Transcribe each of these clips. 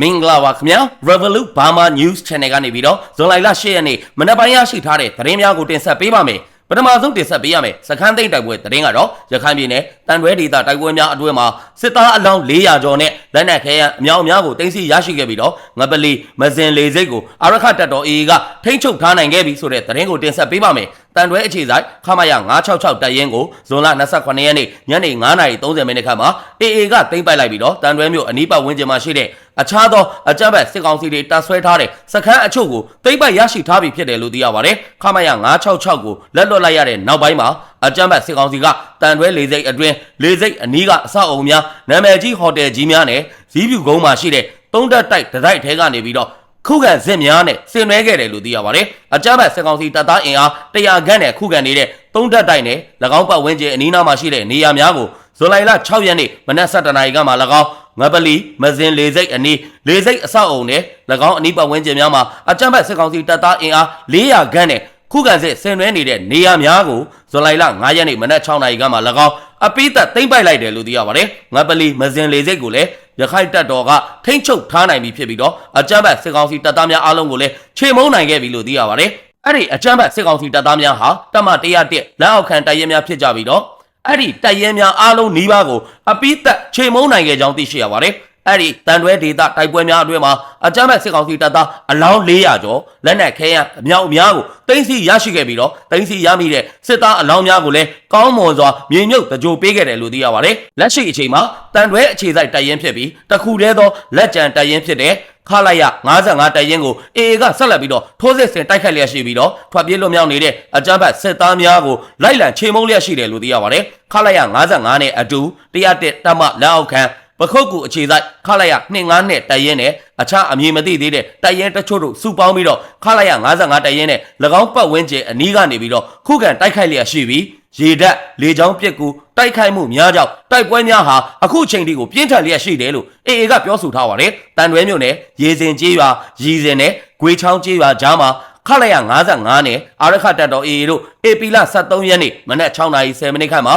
မင်္ဂလာပါခင်ဗျာ Revolut Burma News Channel ကနေပြီးတော့ဇွန်လ10ရက်နေ့မနက်ပိုင်းရရှိထားတဲ့သတင်းများကိုတင်ဆက်ပေးပါမယ်ပထမဆုံးတင်ဆက်ပေးရမယ်စခန်းသိမ်းတိုက်ပွဲသတင်းကတော့ရခိုင်ပြည်နယ်တန်တွဲဒေသတိုက်ပွဲများအတွင်းမှာစစ်သားအလောင်း400ကျော်နဲ့လက်နက်ခဲယမ်းအများအများကိုတင်စီရရှိခဲ့ပြီးတော့ငပလီမစင်လေစိတ်ကိုအာရခတပ်တော် AA ကထိမ့်ချုပ်ထားနိုင်ခဲ့ပြီဆိုတဲ့သတင်းကိုတင်ဆက်ပေးပါမယ် တန်တွဲအခြေဆိုင်ခမရ966တပ်ရင်းကိုဇွန်လ28ရက်နေ့ညနေ9:30မိနစ်ခန့်မှာ AA ကသိမ်းပိုက်လိုက်ပြီးတော့တန်တွဲမြို့အနီးပတ်ဝန်းကျင်မှာရှိတဲ့အခြားသောအကြမ်းဖက်စစ်ကောင်စီတွေတပ်ဆွဲထားတဲ့စခန်းအချို့ကိုသိမ်းပိုက်ရရှိထားပြီဖြစ်တယ်လို့သိရပါတယ်ခမရ966ကိုလက်လွတ်လိုက်ရတဲ့နောက်ပိုင်းမှာအကြမ်းဖက်စစ်ကောင်စီကတန်တွဲလေစိတ်အတွင်းလေစိတ်အနီးကအဆောက်အုံများနာမည်ကြီးဟိုတယ်ကြီးများနဲ့ဇီးဖြူကုန်းမှာရှိတဲ့သုံးတက်တိုက်တတိုက်ထဲကနေပြီးတော့ ခုခံစစ်များနဲ့ဆင်နွှဲခဲ့တယ်လို့သိရပါတယ်။အကြမ်းဖက်စစ်ကောင်စီတပ်သားအင်အား100ခန့်နဲ့ခုခံနေတဲ့သုံးတပ်တိုက်နဲ့၎င်းပတ်ဝန်းကျင်အနီးနားမှာရှိတဲ့နေရာများကိုဇူလိုင်လ6ရက်နေ့မနက်7:00နာရီကမှ၎င်းငပလီမစင်လေစိတ်အနီးလေစိတ်အဆောက်အုံနဲ့၎င်းအနီးပတ်ဝန်းကျင်များမှာအကြမ်းဖက်စစ်ကောင်စီတပ်သားအင်အား400ခန့်နဲ့ခုခံစစ်ဆင်နွှဲနေတဲ့နေရာများကို ဇူလိုင်လ9ရက်နေ့မနက်6နာရီကမှ၎င်းအပိသက်သိမ့်ပိုက်လိုက်တယ်လို့သိရပါတယ်။ငပလီမစင်လေစိတ်ကိုလည်းရခိုင်တပ်တော်ကထိမ့်ချုပ်ထားနိုင်ပြီဖြစ်ပြီးတော့အကြမ်းဖက်စစ်ကောင်စီတပ်သားများအားလုံးကိုလည်းခြေမုံနိုင်ခဲ့ပြီလို့သိရပါတယ်။အဲ့ဒီအကြမ်းဖက်စစ်ကောင်စီတပ်သားများဟာတပ်မ101လက်အောက်ခံတပ်ရဲများဖြစ်ကြပြီးတော့အဲ့ဒီတပ်ရဲများအားလုံးနီးပါးကိုအပိသက်ခြေမုံနိုင်ခဲ့ကြောင်းသိရှိရပါတယ်။ အဲ့ဒီတန်တွဲဒေသတိုက်ပွဲများအတွင်းမှာအကြမ်းဖက်စစ်ကောင်စီတပ်သားအလောင်း400ကျော်လက်နက်ခဲယမ်းအမြောက်အများကိုတင်းစီရရှိခဲ့ပြီးတော့တင်းစီရမိတဲ့စစ်သားအလောင်းများကိုလည်းကောင်းမွန်စွာမြေမြုပ်တကြိုပေးခဲ့တယ်လို့သိရပါတယ်။လက်ရှိအချိန်မှာတန်တွဲအခြေစိုက်တပ်ရင်းဖြစ်ပြီးတခုတည်းသောလက်ကျန်တပ်ရင်းဖြစ်တဲ့ခလာရ55တပ်ရင်းကို AA ကဆက်လက်ပြီးတော့ထိုးစစ်ဆင်တိုက်ခိုက်လျက်ရှိပြီးတော့ထွက်ပြေးလွတ်မြောက်နေတဲ့အကြမ်းဖက်စစ်သားများကိုလိုက်လံချေမှုန်းလျက်ရှိတယ်လို့သိရပါတယ်။ခလာရ55နဲ့အတူ101တပ်မလက်အောက်ခံ ပခုတ်ကူအခြေဆိုင်ခလာရ25နဲ့တရင်နဲ့အခြားအမည်မသိသေးတဲ့တရင်တချို့တို့စုပေါင်းပြီးတော့ခလာရ55တရင်နဲ့၎င်းပတ်ဝန်းကျင်အနီးကနေပြီးတော့ခုခံတိုက်ခိုက်လျက်ရှိပြီးရေဓာတ်လေချောင်းပြက်ကူတိုက်ခိုက်မှုများကြောင့်တိုက်ပွဲများဟာအခုချိန်ထိကိုပြင်းထန်လျက်ရှိတယ်လို့ AA ကပြောဆိုထားပါတယ်။တန်တွဲမြို့နယ်ရေစင်ကျေးရွာရီစင်နဲ့ဂွေချောင်းကျေးရွာကြားမှာခလာရ55နဲ့အာရခတပ်တော် AA တို့ဧပြီလ23ရက်နေ့မနက်6:30မိနစ်ခန့်မှာ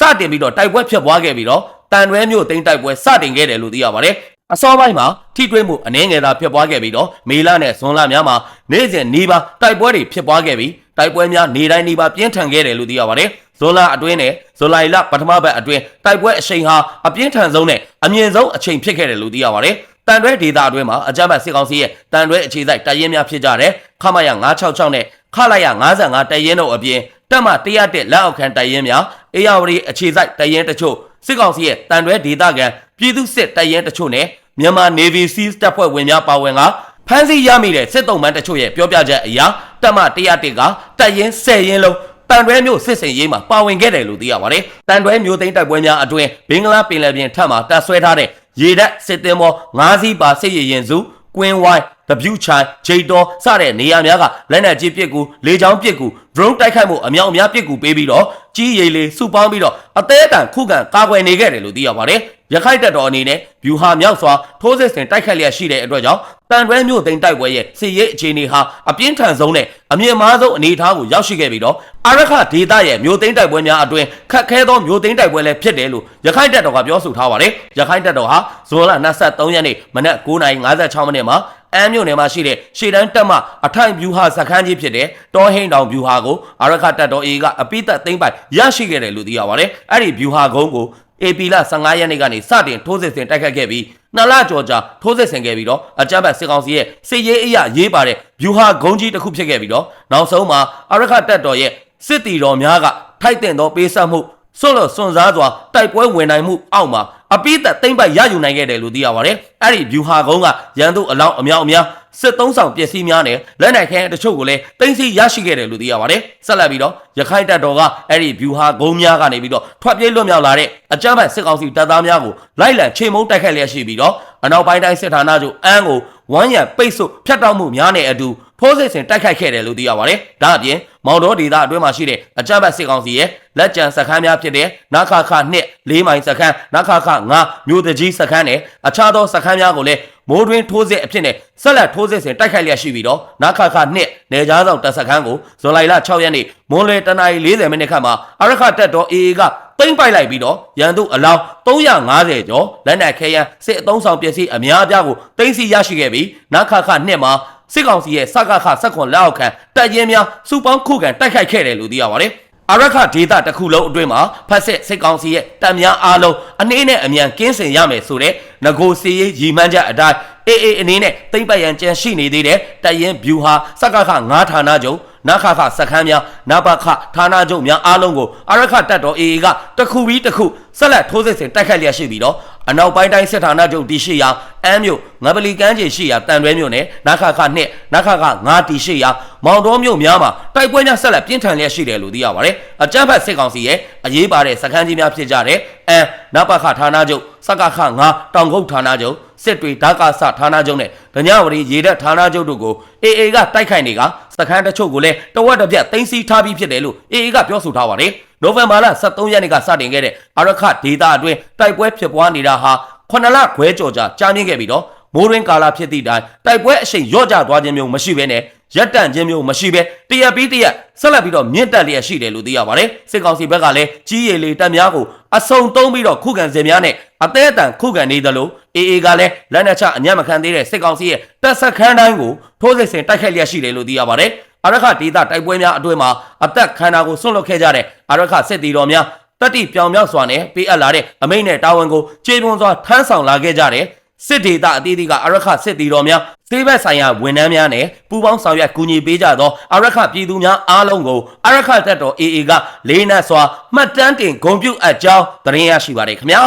စတင်ပြီးတော့တိုက်ပွဲဖြစ်ပွားခဲ့ပြီးတော့ တန်တွဲမြို့သိမ်းတိုက်ပွဲစတင်ခဲ့တယ်လို့သိရပါတယ်။အစောပိုင်းမှာထိတွေ့မှုအနည်းငယ်သာဖြစ်ပွားခဲ့ပြီးတော့မေလနဲ့ဇွန်လများမှာနေ့စဉ်နှီးပါတိုက်ပွဲတွေဖြစ်ပွားခဲ့ပြီးတိုက်ပွဲများနေတိုင်းနှီးပါပြင်းထန်ခဲ့တယ်လို့သိရပါတယ်။ဇွန်လအတွင်းနဲ့ဇူလိုင်လပထမပတ်အတွင်းတိုက်ပွဲအချိန်ဟာအပြင်းထန်ဆုံးနဲ့အမြင့်ဆုံးအချိန်ဖြစ်ခဲ့တယ်လို့သိရပါတယ်။တန်တွဲဒေတာအတွင်းမှာအကြမ်းဖက်စစ်ကောင်စီရဲ့တန်တွဲအခြေစိုက်တပ်ရင်းများဖြစ်ကြတဲ့ခမရ966နဲ့ခလာရ55တပ်ရင်းတို့အပြင် တပ်မ101လက်အောက်ခံတပ်ရင်းများအေယာဝတီအခြေစိုက်တပ်ရင်းတချို့စစ်ကောင်စီရဲ့တန်တွဲဒေတာကန်ပြည်သူစစ်တပ်ရင်းတချို့နဲ့မြန်မာ Navy Seals တပ်ဖွဲ့ဝင်များပါဝင်ကဖမ်းဆီးရမိတဲ့စစ်တုံးမန်းတချို့ရဲ့ပြောပြချက်အရတပ်မ101ကတပ်ရင်း10ရင်းလုံးတန်တွဲမျိုးစစ်စင်ရေးမှာပါဝင်ခဲ့တယ်လို့သိရပါတယ်။တန်တွဲမျိုးသိန်းတိုက်ပွဲများအတွင်းဘင်္ဂလားပင်လယ်ပြင်ထပ်မှာတပ်ဆွဲထားတဲ့ရေတပ်စစ်သင်္ဘော၅စီးပါစစ်ရရင်စု ကွင်းဝိုင်းတပြူချိုင်ဂျိတ်တော်စတဲ့နေရာများကလက်နက်ကြီးပစ်ကူလေကြောင်းပစ်ကူ drone တိုက်ခိုက်မှုအမြောက်အများပစ်ကူပေးပြီးတော့ကြီးရီလေးစုပေါင်းပြီးတော့အသေးအတန်ခုခံကာကွယ်နေခဲ့တယ်လို့သိရပါတယ်။ရခိုင်တပ်တော်အနေနဲ့ဗျူဟာမြောက်စွာထိုးစစ်ဆင်တိုက်ခိုက်လျက်ရှိတဲ့အတွက်ကြောင့် တန်တွဲမြို့သိမ်းတိုက်ပွဲရဲ့စစ်ရေးအခြေအနေဟာအပြင်းထန်ဆုံးနဲ့အမြင့်မားဆုံးအနေအထားကိုရောက်ရှိခဲ့ပြီးတော့အာရခဒေသရဲ့မြို့သိမ်းတိုက်ပွဲများအတွင်းခက်ခဲသောမြို့သိမ်းတိုက်ပွဲလည်းဖြစ်တယ်လို့ရခိုင်တပ်တော်ကပြောဆိုထားပါတယ်။ရခိုင်တပ်တော်ဟာဇွန်လ23ရက်နေ့မနက်9:56မိနစ်မှာ အမ်းမြို့နယ်မှာရှိတဲ့ရှေ့တန်းတပ်မအထိုင်ဗျူဟာစခန်းကြီးဖြစ်တဲ့တောဟိန်တောင်ဗျူဟာကိုအာရခတပ်တော် A ကအပိသက်သိမ်းပိုက်ရရှိခဲ့တယ်လို့သိရပါတယ်။အဲ့ဒီဗျူဟာကုန်းကို AP လ15ရက်နေ့ကနေစတင်ထိုးစစ်ဆင်တိုက်ခတ်ခဲ့ပြီးနှစ်လကျော်ကြာထိုးစစ်ဆင်ခဲ့ပြီးတော့အကြမ်းဖက်စစ်ကောင်စီရဲ့စစ်ရေးအရာရေးပါတဲ့ဗျူဟာဂုံးကြီးတစ်ခုဖြစ်ခဲ့ပြီးတော့နောက်ဆုံးမှာအရခတပ်တော်ရဲ့စစ်တီတော်များကထိုက်တင်သောပေးဆက်မှု ဆွလို့စွန်စားစွာတိုက်ပွဲဝင်နိုင်မှုအောက်မှာအပိသက်သိမ့်ပိုက်ရယူနိုင်ခဲ့တယ်လို့သိရပါတယ်။အဲ့ဒီဗျူဟာကုန်းကရန်သူအလောင်းအမြောက်အများစစ်သုံးဆောင်ပစ္စည်းများနဲ့လက်နက်ခဲတချို့ကိုလည်းတင်စီရရှိခဲ့တယ်လို့သိရပါတယ်။ဆက်လက်ပြီးတော့ရခိုင်တပ်တော်ကအဲ့ဒီဗျူဟာကုန်းများကနေပြီးတော့ထွက်ပြေးလွတ်မြောက်လာတဲ့အကြမ်းဖက်စစ်ကောင်စီတပ်သားများကိုလိုက်လံချိန်မုံတိုက်ခတ်လျက်ရှိပြီးတော့အနောက်ပိုင်းတိုင်းစစ်ဌာနချုပ်အန်းကိုဝမ်းရံပိတ်ဆို့ဖျက်တောက်မှုများနဲ့အတူဖိုးစစ်စင်တိုက်ခိုက်ခဲ့တယ်လို့သိရပါတယ်။ဒါအပြင် မောင်တော်ဒေသအတွင်းမှာရှိတဲ့အကြမ်းဖက်စစ်ကောင်စီရဲ့လက်ကျန်စခန်းများဖြစ်တဲ့နခခ2 4မိုင်စခန်းနခခ9မြို့တကြီးစခန်းနဲ့အခြားသောစခန်းများကိုလည်းမိုးတွင်းထိုးစစ်အဖြစ်နဲ့ဆက်လက်ထိုးစစ်ဆင်တိုက်ခိုက်လျက်ရှိပြီးတော့နခခ2နေကြားဆောင်တပ်စခန်းကိုဇွန်လ6ရက်နေ့မွန်လွယ်တနအီ40မိနစ်ခန့်မှာအရခတက်တော် AA ကတိမ့်ပိုက်လိုက်ပြီးတော့ရန်သူအလောင်း350ကျော်လက်နက်ခဲယမ်းစစ်အုံဆောင်ပစ္စည်းအများအပြားကိုတင်စီရရှိခဲ့ပြီးနခခနှစ်မှာ စစ်ကောင်စီရဲ့စကခစက်ခွန်လက်အောက်ခံတပ်ရင်းများစုပေါင်းခုခံတိုက်ခိုက်ခဲ့တယ်လို့သိရပါတယ်အရခဒေတာတစ်ခုလုံးအတွင်းမှာဖက်စစ်စစ်ကောင်စီရဲ့တပ်များအားလုံးအနည်းနဲ့အမြန်ကင်းစင်ရမယ်ဆိုတဲ့ငကိုစီရေးရီမှန်းချက်အတိုင်းအေးအေးအနေနဲ့တိမ့်ပတ်ရန်ကြံရှိနေသေးတဲ့တပ်ရင်းဗျူဟာစကခ9ဌာနချုပ်နခခစခန်းများနဘခဌာနချုပ်များအားလုံးကိုအရခတပ်တော် AA ကတစ်ခုပြီးတစ်ခုဆက်လက်ထိုးစစ်ဆင်တိုက်ခိုက်လျက်ရှိပြီးတော့ အနောက်ပိုင်းတိုင်းစစ်ဌာနချုပ်တရှိရာအမ်းမြို့ငပလီကမ်းခြေရှိရာတန်တွဲမြို့နယ်နခခနှစ်နခခ9တရှိရာမောင်တော်မြို့များမှာတိုက်ပွဲများဆက်လက်ပြင်းထန်လျက်ရှိတယ်လို့သိရပါတယ်အကြမ်းဖက်စစ်ကောင်စီရဲ့အရေးပါတဲ့စခန်းကြီးများဖြစ်ကြတဲ့အမ်းနဘခဌာနချုပ်စကခ9တောင်ကုတ်ဌာနချုပ် စစ်တွေဓာကဆဌာနချုပ်နဲ့ဒညဝရီရေတပ်ဌာနချုပ်တို့ကို AA ကတိုက်ခိုက်နေကစခန်းတချို့ကိုလည်းတဝက်တစ်ပြက်သိမ်းဆည်းထားပြီးဖြစ်တယ်လို့ AA ကပြောဆိုထားပါတယ်နိုဝင်ဘာလ23ရက်နေ့ကစတင်ခဲ့တဲ့အရခဒေတာအတွင်းတိုက်ပွဲဖြစ်ပွားနေတာဟာ9လခွဲကျော်ကြာကြာမြင့်ခဲ့ပြီးတော့မိုးရင်းကာလာဖြစ်သည့်တိုင်တိုက်ပွဲအရှိန်ရော့ကျသွားခြင်းမျိုးမရှိဘဲနဲ့ ရက်တန့်ခြင်းမျိုးမရှိဘဲတရက်ပြီးတရက်ဆက်လက်ပြီးတော့မြင့်တက်လျက်ရှိတယ်လို့သိရပါတယ်စစ်ကောင်စီဘက်ကလည်းကြီးရည်လေတပ်များကိုအစုံသုံးပြီးတော့ခုခံစင်များနဲ့အသေးအတန်ခုခံနေသလို AA ကလည်းလက်နက်ချအညံ့မခံသေးတဲ့စစ်ကောင်စီရဲ့တပ်ဆက်ခန်းတိုင်းကိုထိုးစစ်ဆင်တိုက်ခိုက်လျက်ရှိတယ်လို့သိရပါတယ်အရခဒေတာတိုက်ပွဲများအတွင်းမှာအသက်ခန္ဓာကိုဆွန့်လွတ်ခဲ့ကြတဲ့အရခစစ်တီတော်များတတိပြောင်မြောက်စွာနဲ့ပေးအပ်လာတဲ့အမိန့်နဲ့တာဝန်ကိုခြေပွန်စွာထမ်းဆောင်လာခဲ့ကြတဲ့ စစ်ဒေတာအသီးသီးကအရခစစ်တီတော်များစေဘက်ဆိုင်ရာဝန်ထမ်းများနဲ့ပူးပေါင်းဆောင်ရွက်ကူညီပေးကြသောအရခပြည်သူများအားလုံးကိုအရခတပ်တော် AA ကလေးနက်စွာမှတ်တမ်းတင်ဂုဏ်ပြုအပ်ကြောင်းသတင်းရရှိပါတယ်ခင်ဗျာ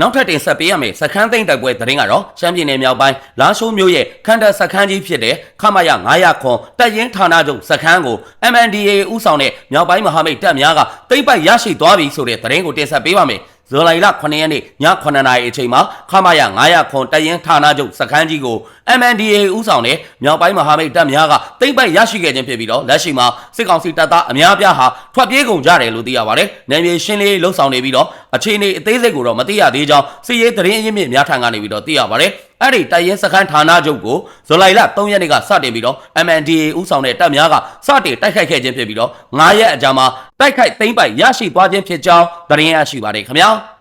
နောက်ထပ်တင်ဆက်ပေးရမယ့်စခန်းသိမ်းတိုက်ပွဲသတင်းကတော့ရှမ်းပြည်နယ်မြောက်ပိုင်းလာရှိုးမြို့ရဲ့ခန္ဓာစခန်းကြီးဖြစ်တဲ့ခမရ900ခွန်တပ်ရင်းဌာနချုပ်စခန်းကို MNDAA ဥဆောင်တဲ့မြောက်ပိုင်းမဟာမိတ်တပ်များကတိမ့်ပိုက်ရရှိသွားပြီဆိုတဲ့သတင်းကိုတင်ဆက်ပေးပါမယ် ဇူလိုင်လ9ရက်နေ့ည9နာရီအချိန်မှာခမရ900ခွန်တရင်ဌာနချုပ်စခန်းကြီးကို MNDA ဥဆောင်တဲ့မြောက်ပိုင်းမဟာမိတ်တပ်များကတိမ့်ပိုက်ရရှိခဲ့ခြင်းဖြစ်ပြီးတော့လက်ရှိမှာစစ်ကောင်စီတပ်သားအများအပြားဟာထွက်ပြေးကုန်ကြတယ်လို့သိရပါတယ်။နယ်မြေရှင်းလင်းလှုပ်ဆောင်နေပြီးတော့အခြေအနေအသေးစိတ်ကိုတော့မသိရသေးကြောင်းစစ်ရေးသတင်းအရင်းမြစ်များထံကနေပြီးတော့သိရပါတယ်။ အဲ့ဒီတိုက်ရင်စခန်းဌာနချုပ်ကိုဇူလိုင်လ3ရက်နေ့ကစတင်ပြီးတော့ MNDA ဥဆောင်တဲ့တပ်များကစတင်တိုက်ခိုက်ခဲ့ခြင်းဖြစ်ပြီးတော့9ရက်အကြာမှာတိုက်ခိုက်သိမ်းပိုက်ရရှိသွားခြင်းဖြစ်ကြောင်းသတင်းရရှိပါတယ်ခင်ဗျာ။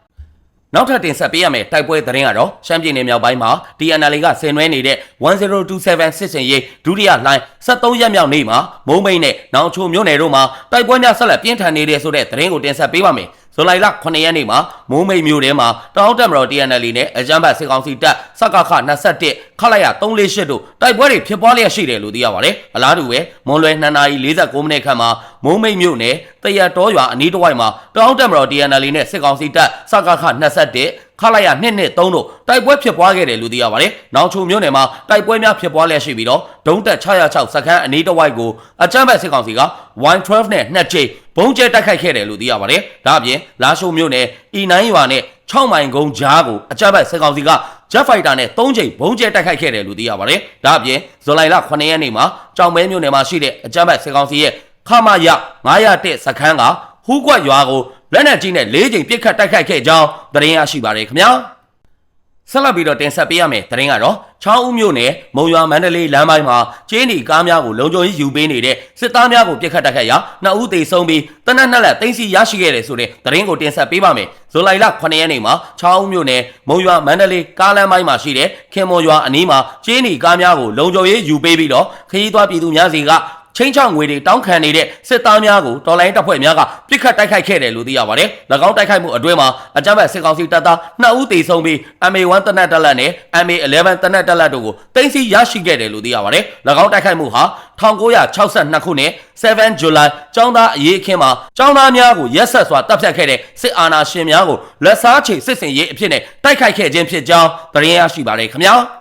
နောက်ထပ်တင်ဆက်ပေးရမယ့်တိုက်ပွဲသတင်းကတော့ရှမ်းပြည်နယ်မြောက်ပိုင်းမှာ DNL ကဆင်နွှဲနေတဲ့1027စစ်စင်ရေးဒုတိယလှိုင်း73ရက်မြောက်နေ့မှာမုံမိတ်နဲ့နောင်ချိုမြို့နယ်တို့မှာတိုက်ပွဲများဆက်လက်ပြင်းထန်နေတဲ့ဆိုတဲ့သတင်းကိုတင်ဆက်ပေးပါမယ်။ ဇူလိုင်လ9ရက်နေ့မှာမိုးမိတ်မြို့ထဲမှာတောင်တက်မတော် TNL နဲ့အကြမ်းဖက်စစ်ကောင်စီတပ်စကခ21ခလိုက်ရ348တို့တိုက်ပွဲတွေဖြစ်ပွားလျက်ရှိတယ်လို့သိရပါတယ်။အလားတူပဲမွန်လွယ်2နာရီ49မိနစ်ခန့်မှာ မိုးမိတ်မြို့နယ်တရတော်ရွာအနီးတစ်ဝိုက်မှာတောင်တက်မတော် TNL နဲ့စစ်ကောင်စီတပ်စကခ21ခလိုက်ရ2နဲ့3တို့တိုက်ပွဲဖြစ်ပွားခဲ့တယ်လို့သိရပါတယ်။နောင်ချုံမြို့နယ်မှာတိုက်ပွဲများဖြစ်ပွားလျက်ရှိပြီးတော့ဒုံးတက်606စခန်းအနီးတစ်ဝိုက်ကိုအကြမ်းဖက်စစ်ကောင်စီက Y12 နဲ့နှစ်ကြိမ်ဘုံကျဲတိုက်ခိုက်ခဲ့တယ်လို့သိရပါတယ်။ဒါအပြင်လာရှိုးမြို့နယ် E9 ရွာနဲ့6မိုင်ကုန်းကြားကိုအကြမ်းဖက်စစ်ကောင်စီက Jet Fighter နဲ့3ကြိမ်ဘုံကျဲတိုက်ခိုက်ခဲ့တယ်လို့သိရပါတယ်။ဒါအပြင်ဇူလိုင်လ9ရက်နေ့မှာကြောင်မဲမြို့နယ်မှာရှိတဲ့အကြမ်းဖက်စစ်ကောင်စီရဲ့ ခမရ901စခန်းကဟူးကွက်ရွာကိုလက်နက်ကြီးနဲ့၄ကြိမ်ပစ်ခတ်တိုက်ခိုက်ခဲ့ကြောင်းသတင်းရရှိပါတယ်ခင်ဗျာ။ဆက်လက်ပြီးတော့တင်ဆက်ပေးရမယ်သတင်းကတော့ချောင်းဦးမြို့နယ်မုံရွာမန္တလေးလမ်းပိုင်းမှာကျင်းဒီကားများကိုလုံခြုံရေးယူပေးနေတဲ့စစ်သားများကိုပြစ်ခတ်တိုက်ခိုက်ရာနှစ်ဦးသေဆုံးပြီးတနက်နှစ်လက်သိမ်းဆီရရှိခဲ့တယ်ဆိုတဲ့သတင်းကိုတင်ဆက်ပေးပါမယ်ဇူလိုင်လ9ရက်နေ့မှာချောင်းဦးမြို့နယ်မုံရွာမန္တလေးကားလမ်းပိုင်းမှာရှိတဲ့ခင်မွန်ရွာအနီးမှာကျင်းဒီကားများကိုလုံခြုံရေးယူပေးပြီးတော့ခရီးသွားပြည်သူများစီက ချင်းချောင်းငွေတွေတောင်းခံနေတဲ့စစ်သားများကိုတော်လိုင်းတပ်ဖွဲ့များကပြစ်ခတ်တိုက်ခိုက်ခဲ့တယ်လို့သိရပါတယ်။၎င်းတိုက်ခိုက်မှုအတွင်းမှာအကြမ်းဖက်စစ်ကောင်စီတပ်သား2ဦးသေဆုံးပြီး MA1 တနက်တက်လက်နဲ့ MA11 တနက်တက်လက်တို့ကိုတင်စီရရှိခဲ့တယ်လို့သိရပါတယ်။၎င်းတိုက်ခိုက်မှုဟာ1962ခုနှစ်7 July ကျောင်းသားအရေးအခင်းမှာကျောင်းသားများကိုရက်ဆက်စွာတပ်ဖြတ်ခဲ့တဲ့စစ်အာဏာရှင်များကိုလက်စားချေစစ်စင်ရေးအဖြစ်နဲ့တိုက်ခိုက်ခဲ့ခြင်းဖြစ်ကြောင်းသတင်းရရှိပါတယ်ခင်ဗျာ။